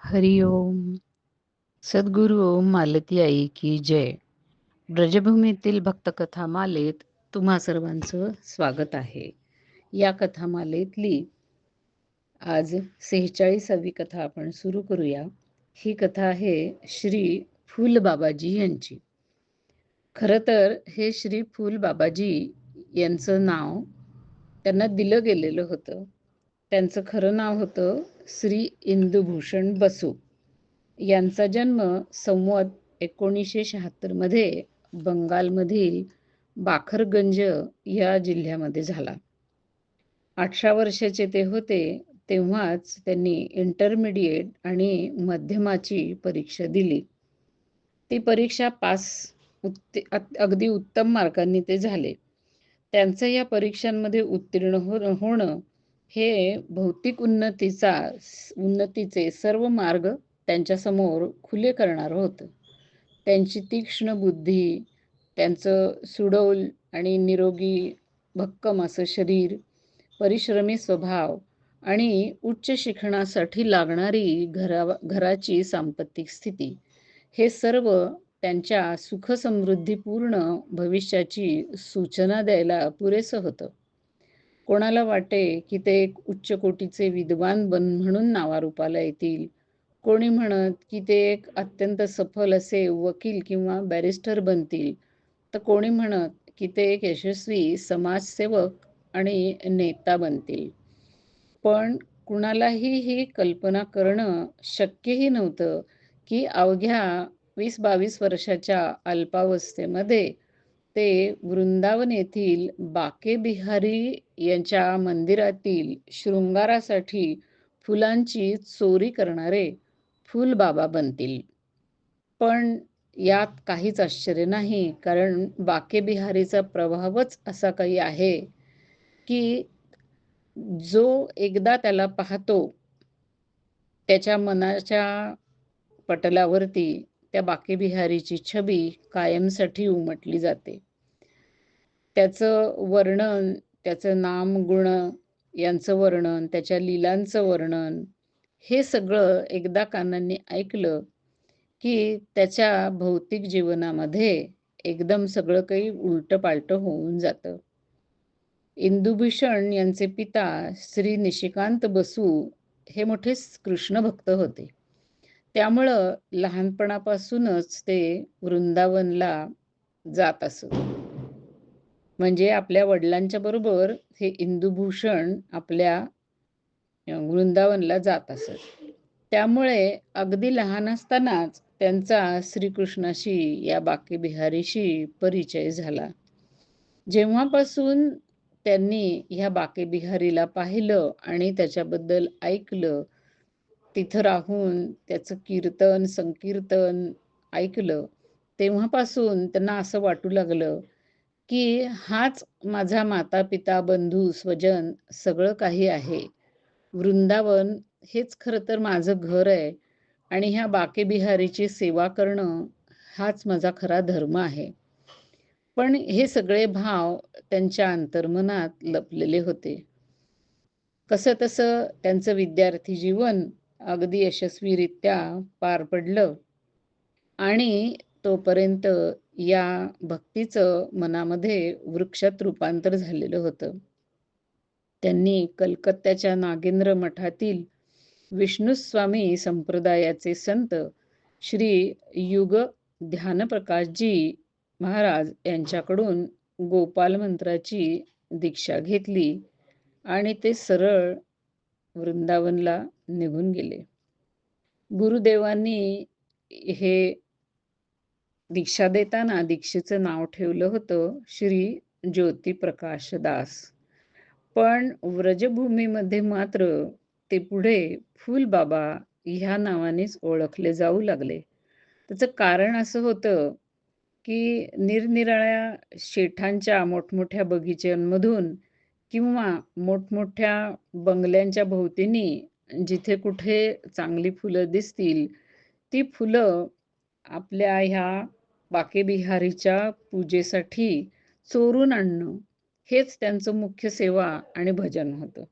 हरि ओम. सद्गुरु ओम मालती आई की जय. ब्रजभूमीतील भक्तकथा मालेत तुम्हा सर्वांचं स्वागत आहे. या कथामालेतली आज सेहेचाळीसावी कथा आपण सुरू करूया. ही कथा आहे श्री फुल बाबाजी यांची. खरं तर हे श्री फुल बाबाजी यांचं नाव त्यांना दिलं गेलेलं होतं. त्यांचं खरं नाव होतं श्री इंदुभूषण बसू यांचा जन्म संवत एकोणीसशे शहात्तरमध्ये बंगालमधील बाखरगंज या जिल्ह्यामध्ये झाला. अठरा वर्षाचे ते होते तेव्हाच त्यांनी इंटरमिडिएट आणि मध्यमाची परीक्षा दिली. ती परीक्षा पास उत्ते अगदी उत्तम मार्कांनी ते झाले. त्यांचं या परीक्षांमध्ये उत्तीर्ण हो होणं हे भौतिक उन्नतीचा उन्नतीचे सर्व मार्ग त्यांच्यासमोर खुले करणारं होतं. त्यांची तीक्ष्ण बुद्धी त्यांचं सुडौल आणि निरोगी भक्कम असं शरीर परिश्रमी स्वभाव आणि उच्च शिक्षणासाठी लागणारी घरा घराची सांपत्तिक स्थिती हे सर्व त्यांच्या सुखसमृद्धीपूर्ण भविष्याची सूचना द्यायला पुरेसं होतं. कोणाला वाटे की ते एक उच्च कोटीचे विद्वान बन म्हणून नावारूपाला येतील? कोणी म्हणत की ते एक अत्यंत सफल असे वकील किंवा बॅरिस्टर बनतील? तर कोणी म्हणत की ते एक यशस्वी समाजसेवक आणि नेता बनतील. पण कुणालाही ही कल्पना करणं शक्यही नव्हतं की अवघ्या वीस बावीस वर्षाच्या अल्पावस्थेमध्ये ते वृंदावन येथील बाके बिहारी यांच्या मंदिरातील शृंगारासाठी फुलांची चोरी करणारे फुल बाबा बनतील. पण यात काहीच आश्चर्य नाही कारण बाके बिहारीचा प्रभावच असा काही आहे की जो एकदा त्याला पाहतो त्याच्या मनाच्या पटलावरती त्या बाके बिहारीची छबी कायमसाठी उमटली जाते. त्याचं वर्णन त्याचं नाम गुण यांचं वर्णन त्याच्या लिलांचं वर्णन हे सगळं एकदा कानांनी ऐकलं की त्याच्या भौतिक जीवनामध्ये एकदम सगळं काही उलट पालट होऊन जातं. इंदुभूषण यांचे पिता श्री निशिकांत बसू हे मोठे कृष्ण भक्त होते. त्यामुळं लहानपणापासूनच ते वृंदावनला जात असत. म्हणजे आपल्या वडिलांच्या बरोबर हे इंदुभूषण आपल्या वृंदावनला जात असत. त्यामुळे अगदी लहान असतानाच त्यांचा श्रीकृष्णाशी या बाकी बिहारीशी परिचय झाला. जेव्हापासून त्यांनी ह्या बाके बिहारीला पाहिलं आणि त्याच्याबद्दल ऐकलं तिथं राहून त्याचं कीर्तन संकीर्तन ऐकलं तेव्हापासून त्यांना असं वाटू लागलं की हाच माझा माता पिता बंधू स्वजन सगळं काही आहे. वृंदावन हेच खरं तर माझं घर आहे आणि ह्या बाके बिहारीची सेवा करणं हाच माझा खरा धर्म आहे. पण हे सगळे भाव त्यांच्या अंतर्मनात लपलेले होते. कसं तसं त्यांचं विद्यार्थी जीवन अगदी यशस्वीरित्या पार पडलं आणि तोपर्यंत या भक्तीचं मनामध्ये वृक्षात रूपांतर झालेलं होतं. त्यांनी कलकत्त्याच्या नागेंद्र मठातील विष्णुस्वामी संप्रदायाचे संत श्री युग ध्यानप्रकाशजी महाराज यांच्याकडून गोपाल मंत्राची दीक्षा घेतली आणि ते सरळ वृंदावनला निघून गेले. गुरुदेवांनी हे दीक्षा देताना दीक्षेचं नाव ठेवलं होतं श्री ज्योतिप्रकाश दास. पण व्रजभूमीमध्ये मात्र ते पुढे फुलबाबा ह्या नावानेच ओळखले जाऊ लागले. त्याचं कारण असं होतं की निरनिराळ्या शेठांच्या मोठमोठ्या बगीच्यांमधून किंवा मोठमोठ्या बंगल्यांच्या भोवतीनी जिथे कुठे चांगली फुलं दिसतील ती फुलं आपल्या ह्या बाकेबिहारीच्या पूजेसाठी चोरून आणणं हेच त्यांचं मुख्य सेवा आणि भजन होतं.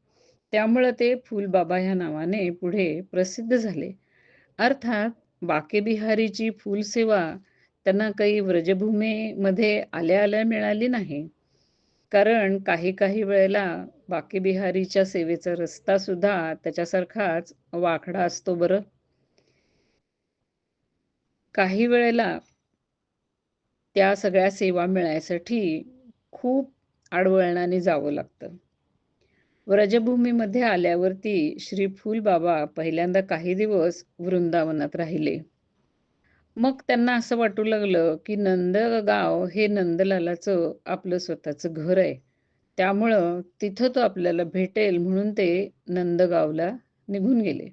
त्यामुळं ते फुलबाबा ह्या नावाने पुढे प्रसिद्ध झाले. अर्थात बाकेबिहारीची फुलसेवा त्यांना काही व्रजभूमीमध्ये आल्या आल्या मिळाली नाही. कारण काही काही वेळेला बाकेबिहारीच्या सेवेचा रस्ता सुद्धा त्याच्यासारखाच वाकडा असतो बरं. काही वेळेला त्या सगळ्या सेवा मिळायसाठी खूप आडवळणाने जावं लागतं. व्रजभूमीमध्ये आल्यावरती श्री फुलबाबा पहिल्यांदा काही दिवस वृंदावनात राहिले. मग त्यांना असं वाटू लागलं की नंदगाव हे नंदलालाचं आपलं स्वतःचं घर आहे. त्यामुळं तिथं तो आपल्याला भेटेल म्हणून ते नंदगावला निघून गेले.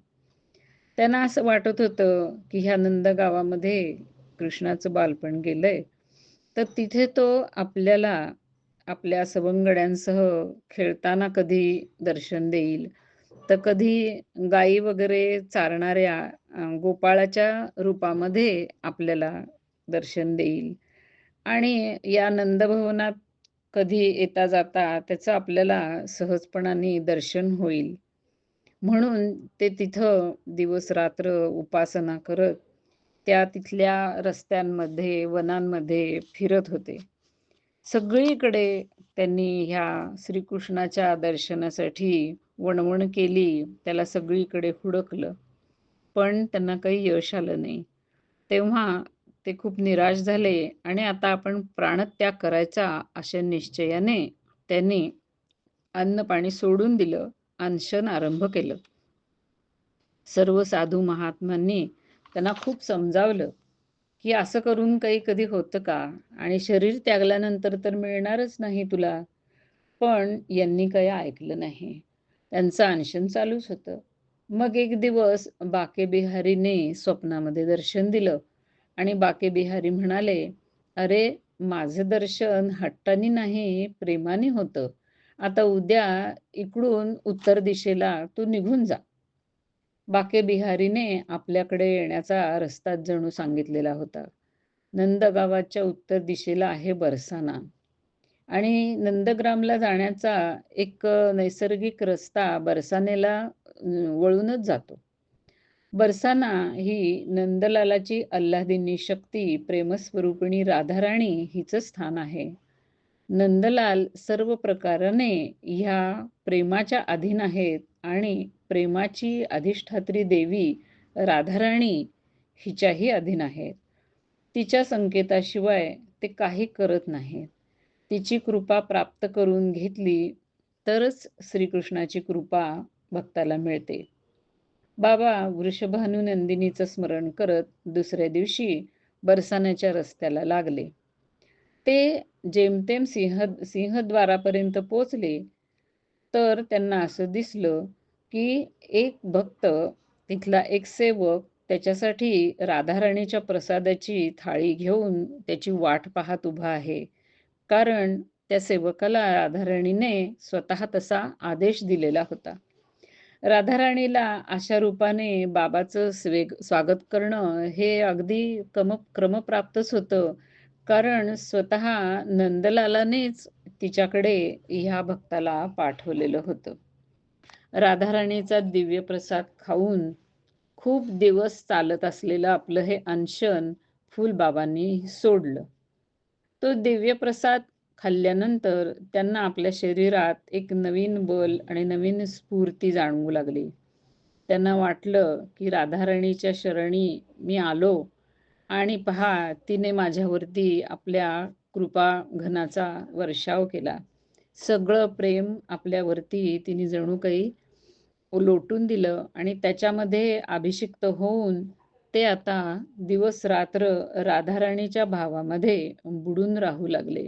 त्यांना असं वाटत होतं की ह्या नंदगावामध्ये कृष्णाचं बालपण गेलंय. तर तिथे तो आपल्याला आपल्या सवंगड्यांसह खेळताना कधी दर्शन देईल? तर कधी गायी वगैरे चारणाऱ्या गोपाळाच्या रूपामध्ये आपल्याला दर्शन देईल? आणि या नंदभवनात कधी येता जाता त्याचं आपल्याला सहजपणाने दर्शन होईल? म्हणून ते तिथं दिवस रात्र उपासना करत त्या तिथल्या रस्त्यांमध्ये वनांमध्ये फिरत होते. सगळीकडे त्यांनी ह्या श्रीकृष्णाच्या दर्शनासाठी वणवण केली त्याला सगळीकडे हुडकलं. पण त्यांना काही यश आलं नाही. तेव्हा ते खूप निराश झाले आणि आता आपण प्राणत्याग करायचा अशा निश्चयाने त्यांनी अन्न पाणी सोडून दिलं अनशन आरंभ केलं. सर्व साधू महात्मांनी त्यांना खूप समजावलं की असं करून काही कधी होतं का? आणि शरीर त्यागल्यानंतर तर मिळणारच नाही तुला. पण यांनी काही ऐकलं नाही. त्यांचं अनशन चालूच होतं. मग एक दिवस बाके बिहारीने स्वप्नामध्ये दर्शन दिलं आणि बाके बिहारी म्हणाले अरे माझं दर्शन हट्टानी नाही प्रेमाने होतं. आता उद्या इकडून उत्तर दिशेला तू निघून जा. बाके बिहारीने आपल्याकडे येण्याचा रस्ताच जणू सांगितलेला होता. नंदगावाच्या उत्तर दिशेला आहे बरसाना. आणि नंदग्रामला जाण्याचा एक नैसर्गिक रस्ता बरसानेला वळूनच जातो. बरसाना ही नंदलालाची अल्लादिनी शक्ती प्रेमस्वरूपिणी राधाराणी हिचं स्थान आहे. नंदलाल सर्व प्रकाराने ह्या प्रेमाच्या अधीन आहेत आणि प्रेमाची अधिष्ठात्री देवी राधाराणी हिच्याही अधीन आहेत. तिच्या संकेताशिवाय ते काही करत नाहीत. तिची कृपा प्राप्त करून घेतली तरच श्रीकृष्णाची कृपा भक्ताला मिळते. बाबा वृषभानु नंदिनीचं स्मरण करत दुसऱ्या दिवशी बरसाण्याच्या रस्त्याला लागले. ते जेमतेम सिंह सिंहद्वारापर्यंत पोचले तर त्यांना असं दिसलं की एक भक्त तिथला एक सेवक त्याच्यासाठी राधाराणीच्या प्रसादाची थाळी घेऊन त्याची वाट पाहत उभा आहे. कारण त्या सेवकाला राधाराणीने स्वतः तसा आदेश दिलेला होता. राधाराणीला अशा रूपाने बाबाचं स्वेग स्वागत करणं हे अगदी कम क्रमप्राप्तच होतं. कारण स्वतः नंदलालानेच तिच्याकडे ह्या भक्ताला पाठवलेलं होतं. राधाराणीचा दिव्य प्रसाद खाऊन खूप दिवस चालत असलेलं आपलं हे अनशन फुलबाबांनी सोडलं. तो दिव्य प्रसाद खाल्ल्यानंतर त्यांना आपल्या शरीरात एक नवीन बल आणि नवीन स्फूर्ती जाणवू लागली. त्यांना वाटलं की राधाराणीच्या शरणी मी आलो आणि पहा तिने माझ्यावरती आपल्या कृपा घनाचा वर्षाव केला. सगळं प्रेम आपल्यावरती तिने जणू काही लोटून दिलं आणि त्याच्यामध्ये अभिषिक्त होऊन ते आता दिवस रात्र राधाराणीच्या भावामध्ये बुडून राहू लागले.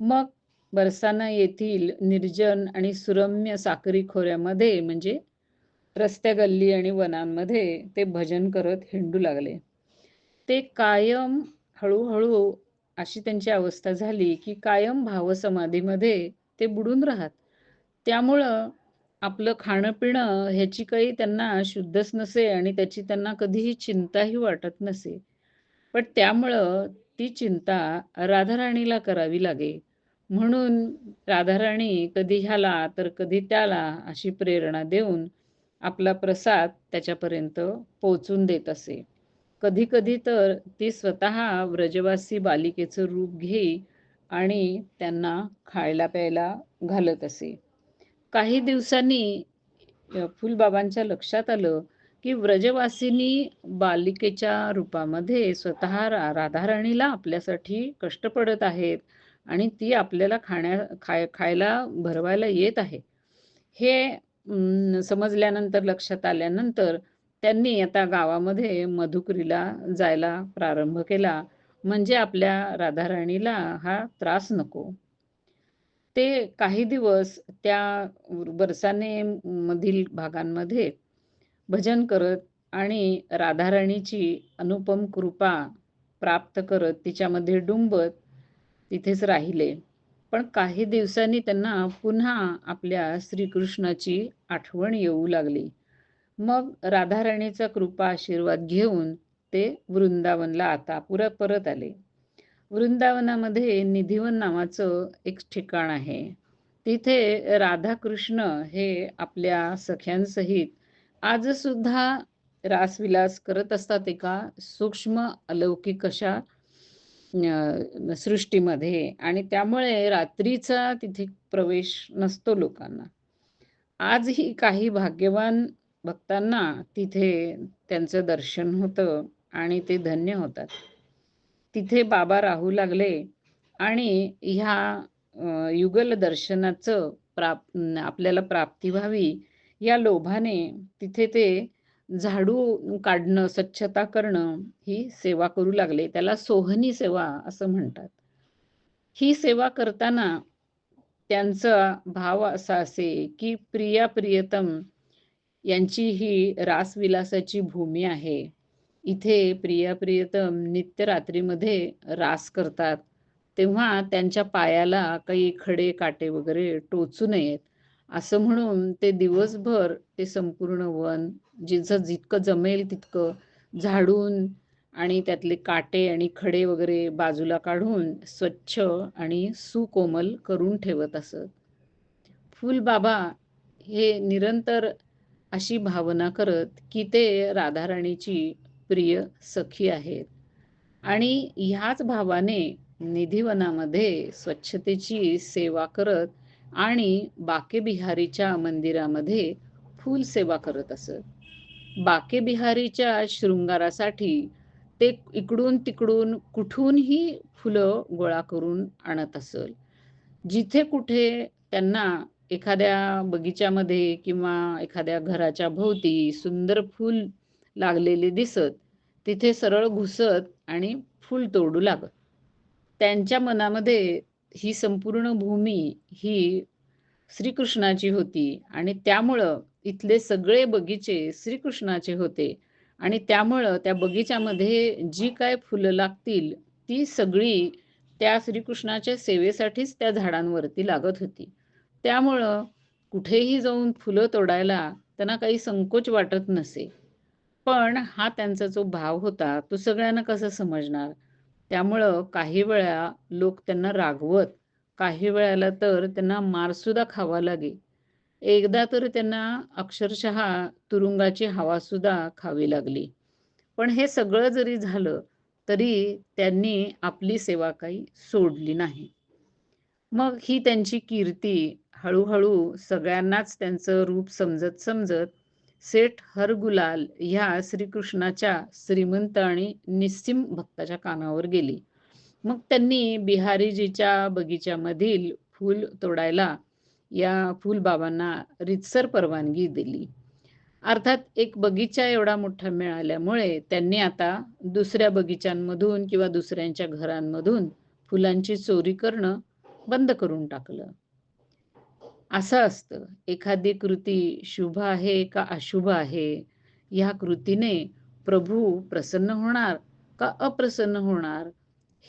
मग बरसाना येथील निर्जन आणि सुरम्य साखरी खोऱ्यामध्ये म्हणजे रस्त्या गल्ली आणि वनांमध्ये ते भजन करत हिंडू लागले. ते कायम हळूहळू अशी त्यांची अवस्था झाली की कायम भावसमाधीमध्ये ते बुडून राहत. त्यामुळं आपलं खाणं पिणं ह्याची काही त्यांना शुद्धच नसे आणि त्याची त्यांना कधीही चिंताही वाटत नसे. पण त्यामुळं ती चिंता राधाराणीला करावी लागे. म्हणून राधाराणी कधी ह्याला तर कधी त्याला अशी प्रेरणा देऊन आपला प्रसाद त्याच्यापर्यंत पोहोचून देत असे. कधी कधी तर ती स्वतः व्रजवासी बालिकेचं रूप घेई आणि त्यांना खायला प्यायला घालत असे. काही दिवसांनी फुलबाबांच्या लक्षात आलं की व्रजवासिनी बालिकेच्या रूपामध्ये स्वतः रा राधाराणीला आपल्यासाठी कष्ट पडत आहेत आणि ती आपल्याला खाण्या खाय खायला भरवायला येत आहे. हे समजल्यानंतर लक्षात आल्यानंतर त्यांनी आता गावामध्ये मधुकरीला जायला प्रारंभ केला. म्हणजे आपल्या राधाराणीला हा त्रास नको. ते काही दिवस त्या बरसाने मधील भागांमध्ये भजन करत आणि राधाराणीची अनुपम कृपा प्राप्त करत तिच्यामध्ये डुंबत तिथेच राहिले. पण काही दिवसांनी त्यांना पुन्हा आपल्या श्रीकृष्णाची आठवण येऊ लागली. मग राधाराणीचा कृपा आशीर्वाद घेऊन ते वृंदावनला आता पुरा परत आले. वृंदावनामध्ये निधिवन नावाचं एक ठिकाण आहे. तिथे राधाकृष्ण हे आपल्या सख्यांसहित आज सुद्धा रासविलास करत असतात एका सूक्ष्म अलौकिक अशा सृष्टीमध्ये. आणि त्यामुळे रात्रीचा तिथे प्रवेश नसतो लोकांना. आजही काही भाग्यवान भक्तांना तिथे त्यांचं दर्शन होतं आणि ते धन्य होतात. तिथे बाबा राहू लागले आणि ह्या युगल दर्शनाचं प्राप आपल्याला प्राप्ती व्हावी या लोभाने तिथे ते झाडू काढणं स्वच्छता करणं ही सेवा करू लागले. त्याला सोहनी सेवा असं म्हणतात. ही सेवा करताना त्यांचा भाव असा असे की प्रिया प्रियतम यांची ही रासविलासाची भूमी आहे. इथे प्रिया प्रियतम नित्य रात्रीमध्ये रास करतात. तेव्हा त्यांच्या पायाला काही खडे काटे वगैरे टोचू नयेत. असं म्हणून ते दिवसभर ते संपूर्ण वन जिथं जितकं जमेल तितकं झाडून आणि त्यातले काटे आणि खडे वगैरे बाजूला काढून स्वच्छ आणि सुकोमल करून ठेवत असत. फुलबाबा हे निरंतर अशी भावना करत की ते राधाराणीची प्रिय सखी आहेत. आणि ह्याच भावाने निधिवनामध्ये स्वच्छतेची सेवा करत आणि बाके बिहारीच्या मंदिरामध्ये फूल सेवा करत असत. बाके बिहारीच्या शृंगारासाठी ते इकडून तिकडून कुठूनही फुलं गोळा करून आणत असल. जिथे कुठे त्यांना एखाद्या बगीच्यामध्ये किंवा एखाद्या घराच्या भोवती सुंदर फूल लागलेले दिसत तिथे सरळ घुसत आणि फूल तोडू लागत. त्यांच्या मनामध्ये ही संपूर्ण भूमी ही श्रीकृष्णाची होती आणि त्यामुळं इथले सगळे बगीचे श्रीकृष्णाचे होते. आणि त्यामुळं त्या बगीच्यामध्ये जी काय फुलं लागतील ती सगळी त्या श्रीकृष्णाच्या सेवेसाठीच त्या झाडांवरती लागत होती. त्यामुळं कुठेही जाऊन फुलं तोडायला त्यांना काही संकोच वाटत नसे. पण हा त्यांचा जो भाव होता तो सगळ्यांना कसं समजणार? त्यामुळं काही वेळा लोक त्यांना रागवत काही वेळाला तर त्यांना मारसुद्धा खावा लागे. एकदा तर त्यांना अक्षरशः तुरुंगाची हवासुद्धा खावी लागली. पण हे सगळं जरी झालं तरी त्यांनी आपली सेवा काही सोडली नाही. मग ही त्यांची कीर्ती हळूहळू सगळ्यांनाच त्यांचं रूप समजत समजत सेठ हरगुलाल ह्या श्रीकृष्णाच्या श्रीमंत आणि निस्सिम भक्ताच्या कानावर गेली. मग त्यांनी बिहारीजीच्या बगीच्यामधील फूल तोडायला या फुलबाबांना रितसर परवानगी दिली. अर्थात एक बगीचा एवढा मोठा मिळाल्यामुळे त्यांनी आता दुसऱ्या बगीचांमधून किंवा दुसऱ्यांच्या घरांमधून फुलांची चोरी करणं बंद करून टाकलं. असं असतं एखादी कृती शुभ आहे का अशुभ आहे ह्या कृतीने प्रभू प्रसन्न होणार का अप्रसन्न होणार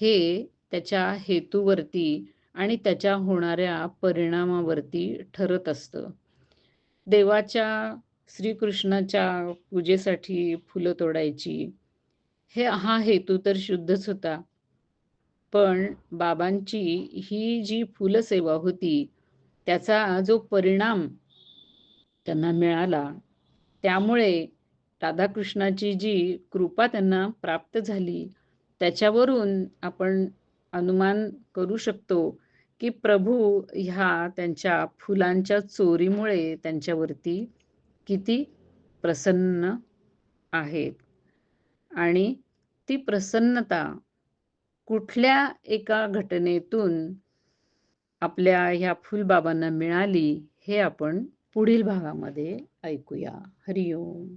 हे त्याच्या हेतूवरती आणि त्याच्या होणाऱ्या परिणामावरती ठरत असतं. देवाच्या श्रीकृष्णाच्या पूजेसाठी फुलं तोडायची हे हा हेतू तर शुद्धच होता. पण बाबांची ही जी फुलसेवा होती त्याचा जो परिणाम त्यांना मिळाला त्यामुळे राधाकृष्णाची जी कृपा त्यांना प्राप्त झाली त्याच्यावरून आपण अनुमान करू शकतो की प्रभू ह्या त्यांच्या फुलांच्या चोरीमुळे त्यांच्यावरती किती प्रसन्न आहेत. आणि ती प्रसन्नता कुठल्या एका घटनेतून आपल्या ह्या फुलबाबांना मिळाली हे आपण पुढील भागामध्ये ऐकूया. हरिओम.